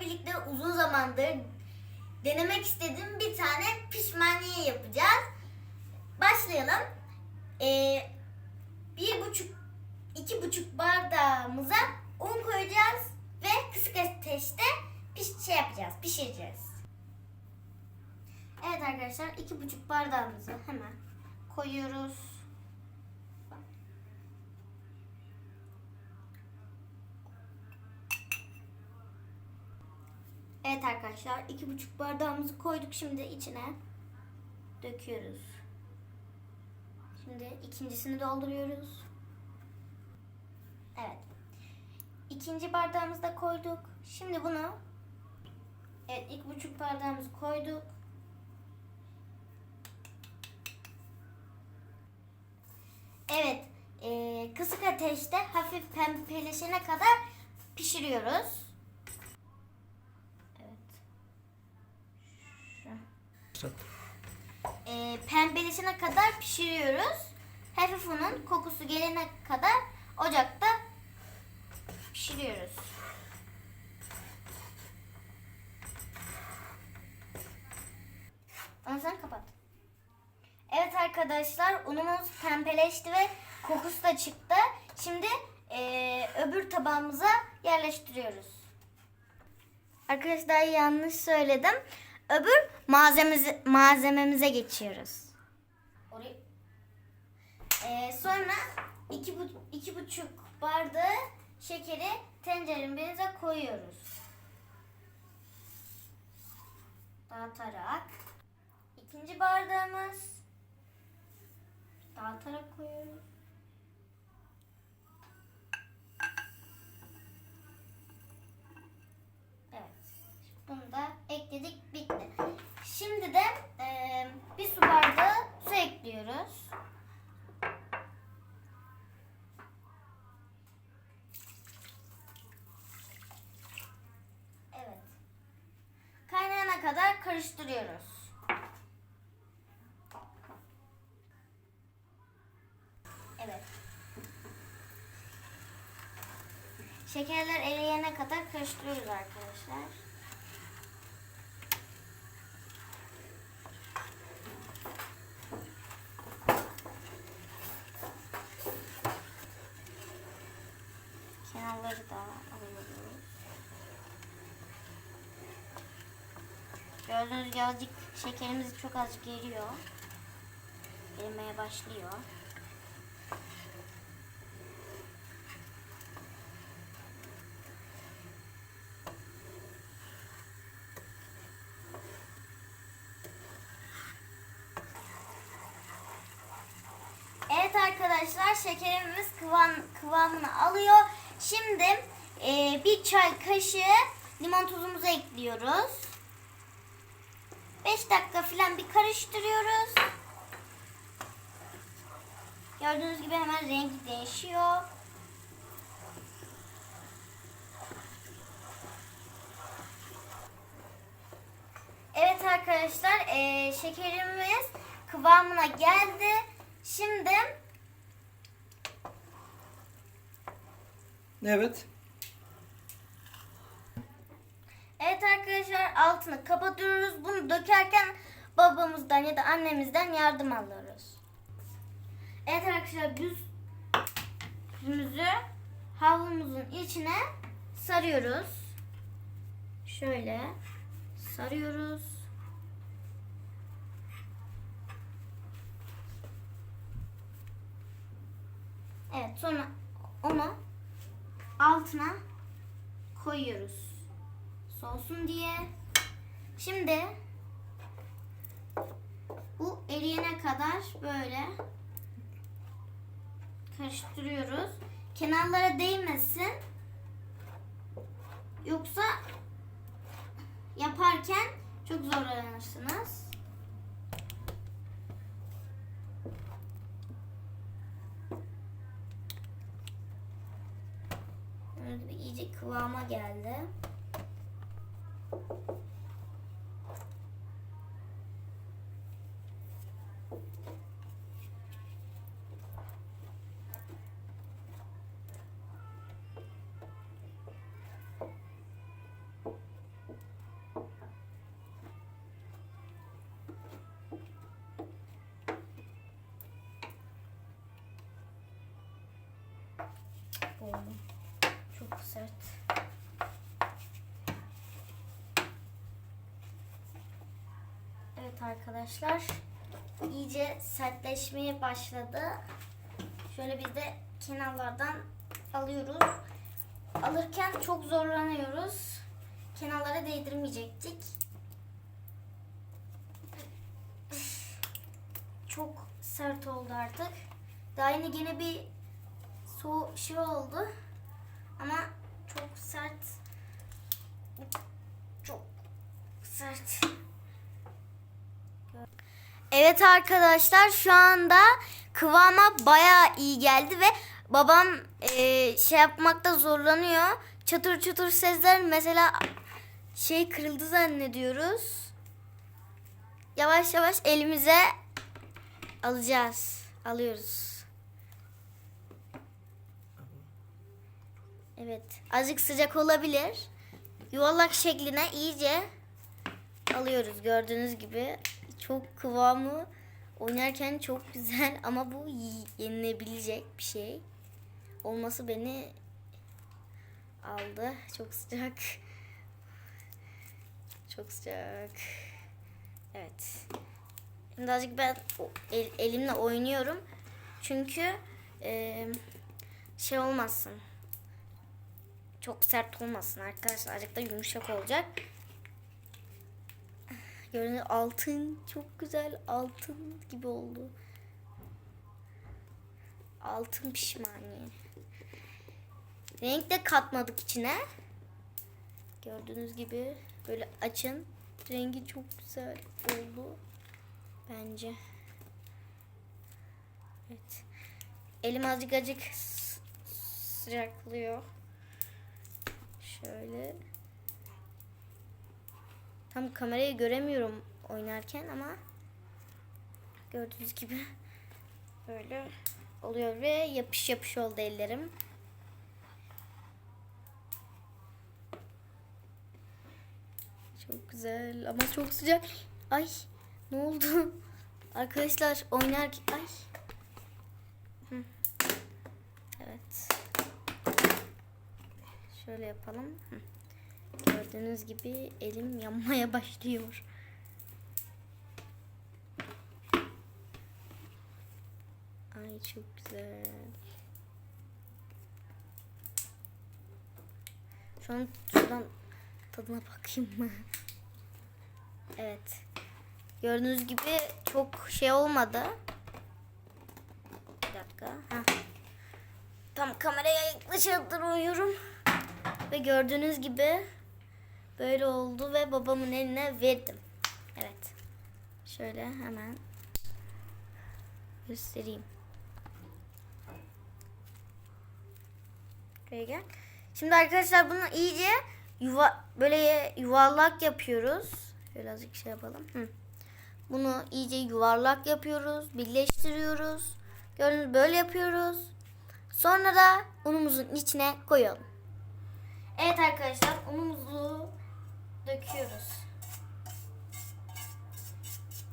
birlikte uzun zamandır denemek istediğim bir tane pişmaniye yapacağız. Başlayalım. Ee, bir buçuk, iki buçuk bardağımıza un koyacağız ve kısık ateşte piş, şey yapacağız, pişireceğiz. Evet arkadaşlar iki buçuk bardağımızı hemen koyuyoruz. Evet arkadaşlar iki buçuk bardağımızı koyduk şimdi içine döküyoruz. Şimdi ikincisini dolduruyoruz. Evet. İkinci bardağımızı da koyduk. Şimdi bunu evet ilk buçuk bardağımızı koyduk. Evet. eee, kısık ateşte hafif pembeleşene kadar pişiriyoruz. Evet. Eee pembeleşene kadar pişiriyoruz. Hafif unun kokusu gelene kadar ocakta pişiriyoruz. Ama sen kapat. Evet arkadaşlar unumuz pembeleşti ve kokusu da çıktı. Şimdi eee, öbür tabağımıza yerleştiriyoruz. Arkadaşlar yanlış söyledim. Öbür malzememize, malzememize geçiyoruz. Eee, sonra iki, bu, iki buçuk bardağı şekeri tenceremize koyuyoruz. Dağıtarak. İkinci bardağımız dağıtarak koyuyoruz. Evet. Bunu da ekledik bitti. Şimdi de eee, bir su bardağı su ekliyoruz. Evet. Kaynayana kadar karıştırıyoruz. Evet. Şekerler eriyene kadar karıştırıyoruz arkadaşlar. Kenarları da alıyoruz. Gördüğünüz gibi azıcık şekerimiz çok azıcık eriyor. Erimeye başlıyor. Evet arkadaşlar şekerimiz kıvam, kıvamını alıyor. Şimdi e, bir çay kaşığı limon tuzumuzu ekliyoruz. 5 dakika falan bir karıştırıyoruz. Gördüğünüz gibi hemen rengi değişiyor. Evet arkadaşlar e, şekerimiz kıvamına geldi. Şimdi Evet. evet arkadaşlar altını kapatıyoruz. Bunu dökerken babamızdan ya da annemizden yardım alıyoruz. Evet arkadaşlar biz yüzümüzü havlumuzun içine sarıyoruz. Şöyle sarıyoruz. Evet sonra onu altına koyuyoruz. Soğusun diye. Şimdi eriyene kadar böyle karıştırıyoruz. Kenarlara değmesin. Yoksa yaparken çok zorlanırsınız. İyice kıvama geldi. oldu. Çok sert. Evet arkadaşlar iyice sertleşmeye başladı. Şöyle biz de kenarlardan alıyoruz. Alırken çok zorlanıyoruz. Kenarlara değdirmeyecektik. Çok sert oldu artık. Daha yeni gene bir soğuk şey oldu. Ama çok sert. Çok sert. Evet arkadaşlar şu anda kıvama bayağı iyi geldi ve babam e, şey yapmakta zorlanıyor. Çatır çatır sesler mesela şey kırıldı zannediyoruz. Yavaş yavaş elimize alacağız. Alıyoruz. Evet. Azıcık sıcak olabilir. Yuvarlak şekline iyice alıyoruz. Gördüğünüz gibi çok kıvamı oynarken çok güzel ama bu yenilebilecek bir şey. Olması beni aldı. Çok sıcak. Çok sıcak. Evet. Şimdi azıcık ben elimle oynuyorum. Çünkü şey olmasın. Çok sert olmasın arkadaşlar. Azıcık da yumuşak olacak. Görünüyor altın çok güzel altın gibi oldu. Altın pişmaniye. Renk de katmadık içine. Gördüğünüz gibi böyle açın. Rengi çok güzel oldu. Bence. Evet. Elim azıcık acık sıcaklıyor. Şöyle. Tam kamerayı göremiyorum oynarken ama gördüğünüz gibi böyle oluyor ve yapış yapış oldu ellerim. Çok güzel ama çok sıcak. Ay ne oldu? Arkadaşlar oynarken ay. Evet. Şöyle yapalım. Hı. Gördüğünüz gibi elim yanmaya başlıyor. Ay çok güzel. Şu an şuradan tadına bakayım mı? Evet. Gördüğünüz gibi çok şey olmadı. Bir dakika. Heh. Tam kameraya yaklaştırıyorum. Ve gördüğünüz gibi böyle oldu ve babamın eline verdim. Evet. Şöyle hemen göstereyim. Buraya gel. Şimdi arkadaşlar bunu iyice yuva böyle yuvarlak yapıyoruz. Şöyle azıcık şey yapalım. Hı. Bunu iyice yuvarlak yapıyoruz. Birleştiriyoruz. Gördüğünüz böyle yapıyoruz. Sonra da unumuzun içine koyalım. Evet arkadaşlar unumuzu döküyoruz.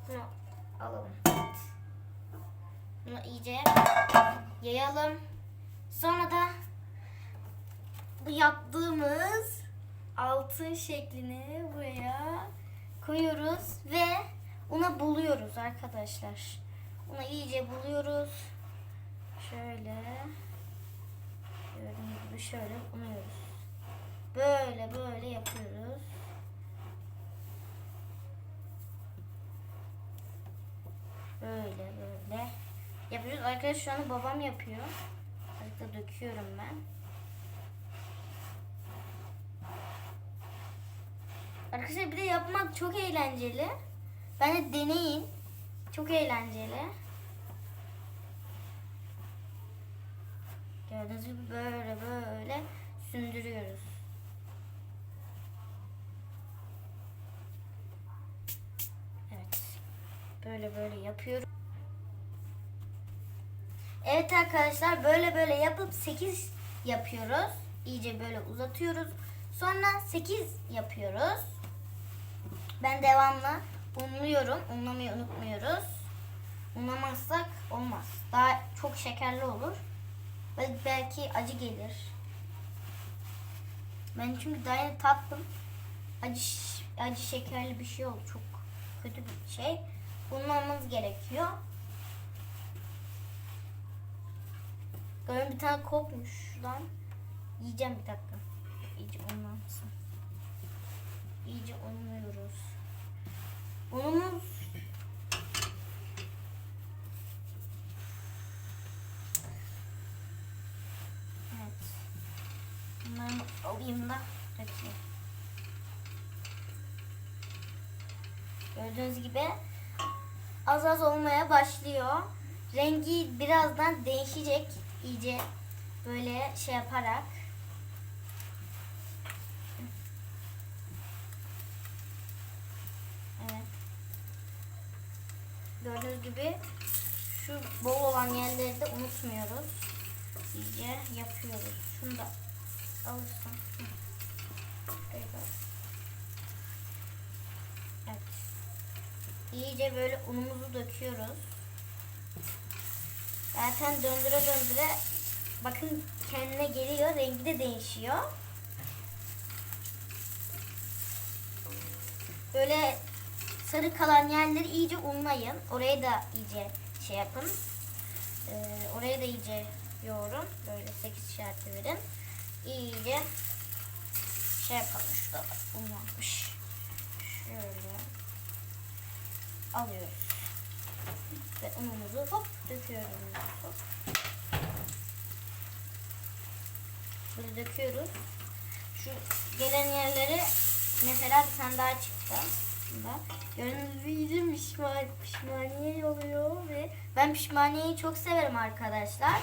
Bunu alalım. Bunu iyice yayalım. Sonra da bu yaptığımız altın şeklini buraya koyuyoruz ve una buluyoruz arkadaşlar. Bunu iyice buluyoruz. Şöyle gördüğünüz gibi şöyle unuyoruz. Böyle böyle yapıyoruz. Böyle böyle yapıyoruz. Arkadaşlar şu anda babam yapıyor. Da döküyorum ben. Arkadaşlar bir de yapmak çok eğlenceli. Bence deneyin. Çok eğlenceli. Gördüğünüz gibi böyle böyle sündürüyoruz. Evet. Böyle böyle yapıyorum. Evet arkadaşlar böyle böyle yapıp 8 yapıyoruz. İyice böyle uzatıyoruz. Sonra 8 yapıyoruz. Ben devamlı unluyorum. Unlamayı unutmuyoruz. Unlamazsak olmaz. Daha çok şekerli olur. Belki, acı gelir. Ben çünkü daha yeni tattım. Acı, acı şekerli bir şey oldu. Çok kötü bir şey. Bulmamız gerekiyor. Böyle bir tane kopmuş şuradan. Yiyeceğim bir dakika. İyice unlansın. İyice unluyoruz. Unumuz Evet. Bunları alayım da dökeyim. Gördüğünüz gibi az az olmaya başlıyor. Rengi birazdan değişecek iyice böyle şey yaparak. Evet. Gördüğünüz gibi şu bol olan yerleri de unutmuyoruz. İyice yapıyoruz. Şunu da alırsam. Hı. Şöyle. Evet. İyice böyle unumuzu döküyoruz. Zaten döndüre döndüre bakın kendine geliyor. Rengi de değişiyor. Böyle sarı kalan yerleri iyice unlayın. Oraya da iyice şey yapın. Ee, oraya da iyice yoğurun. Böyle 8 işareti verin. İyice şey yapalım. Şurada da unlanmış. Şöyle alıyoruz. Ve unumuzu hop döküyoruz. Hop. Böyle döküyoruz. Şu gelen yerleri mesela bir tane daha çıktı. Bunda. Gördüğünüz gibi pişman, pişmaniye oluyor ve ben pişmaniyeyi çok severim arkadaşlar.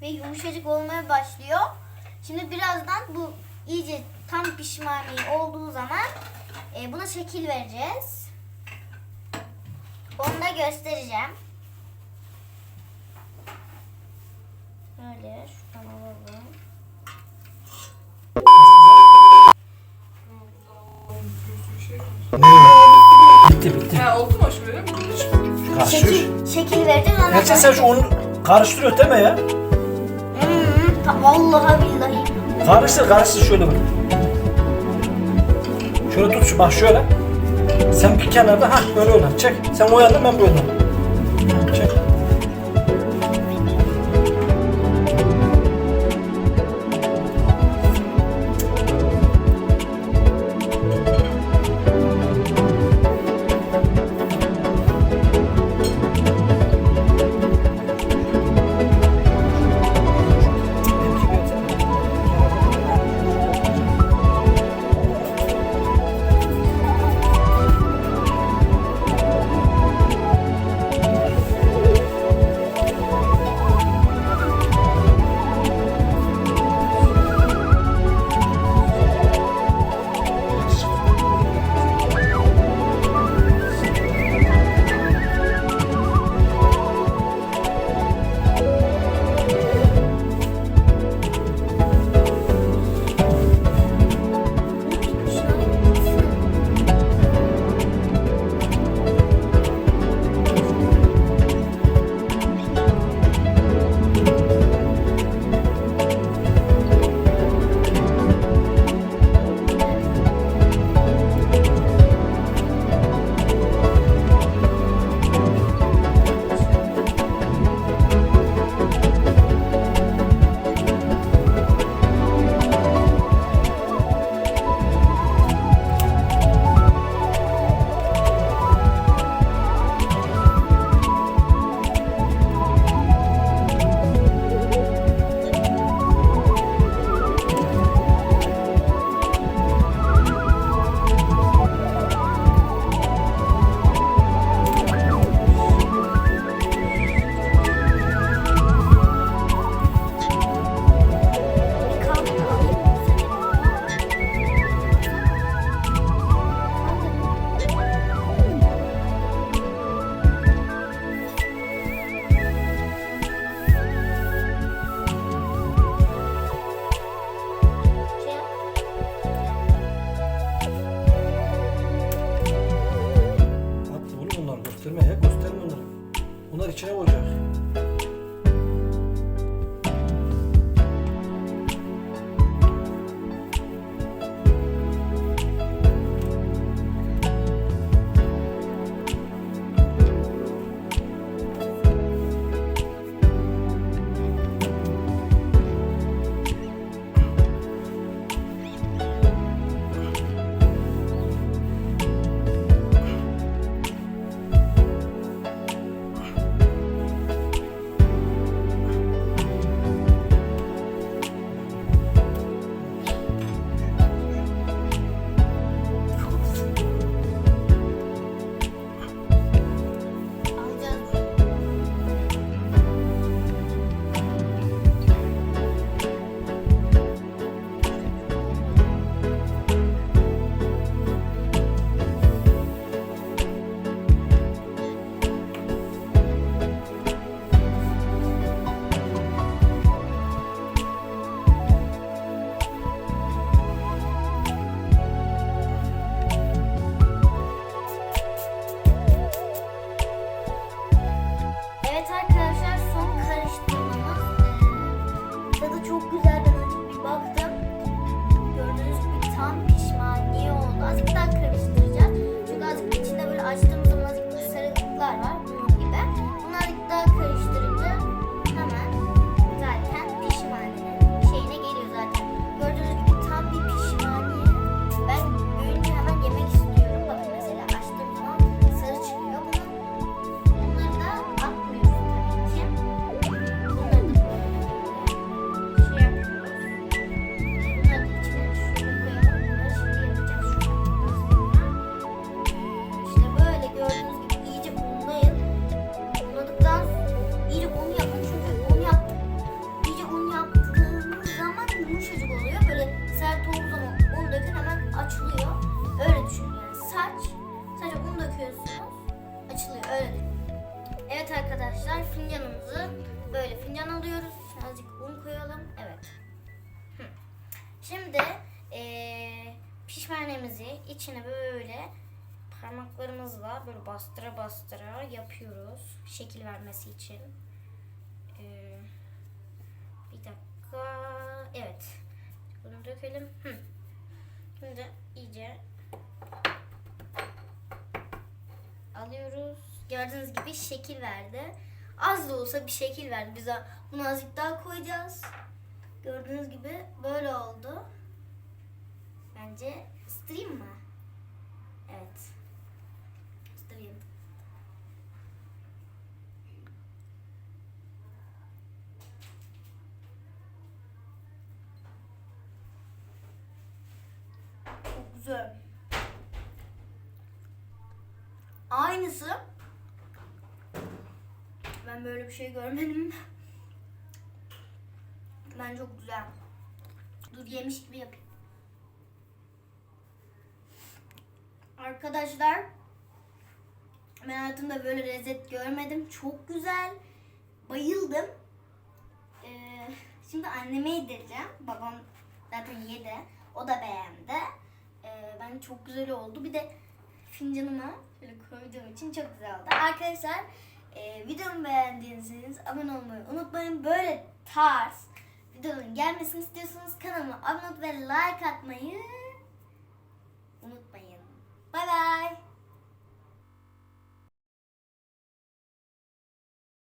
Ve yumuşacık olmaya başlıyor. Şimdi birazdan bu iyice tam pişmaniye olduğu zaman e, buna şekil vereceğiz. Onu da göstereceğim. Böyle şuradan alalım. Bitti bitti. Ha, oldu mu şöyle? Karıştır. Şekil, şekil vereceğiz ondan Gerçi sen şu onu karıştırıyor deme ya. Hmm, ta- vallahi billahi. Karıştır karıştır şöyle bak. Şöyle tut şu bak şöyle. Sen bir kenarda ha böyle öyle çek. Sen o yandan ben bu yandan. Düşünün. Evet arkadaşlar fincanımızı böyle fincan alıyoruz. Azıcık un koyalım. Evet. Şimdi eee pişmanemizi içine böyle parmaklarımızla böyle bastıra bastıra yapıyoruz. Şekil vermesi için. Eee, bir dakika. Evet. Bunu dökelim. Hı. Şimdi iyice alıyoruz. Gördüğünüz gibi şekil verdi. Az da olsa bir şekil verdi. Biz bunu azıcık daha koyacağız. Gördüğünüz gibi böyle oldu. Bence ısıtırayım mı? Evet. Isıtırayım. Çok güzel. Aynısı. Ben böyle bir şey görmedim. Ben çok güzel. Dur yemiş gibi yapayım. Arkadaşlar ben hayatımda böyle lezzet görmedim. Çok güzel. Bayıldım. Ee, şimdi anneme yedireceğim. Babam zaten yedi. O da beğendi. Ee, ben çok güzel oldu. Bir de fincanıma şöyle koyduğum için çok güzel oldu. Arkadaşlar ee, videomu beğendiyseniz abone olmayı unutmayın. Böyle tarz videoların gelmesini istiyorsanız kanalıma abone olup ve like atmayı unutmayın. Bay bay.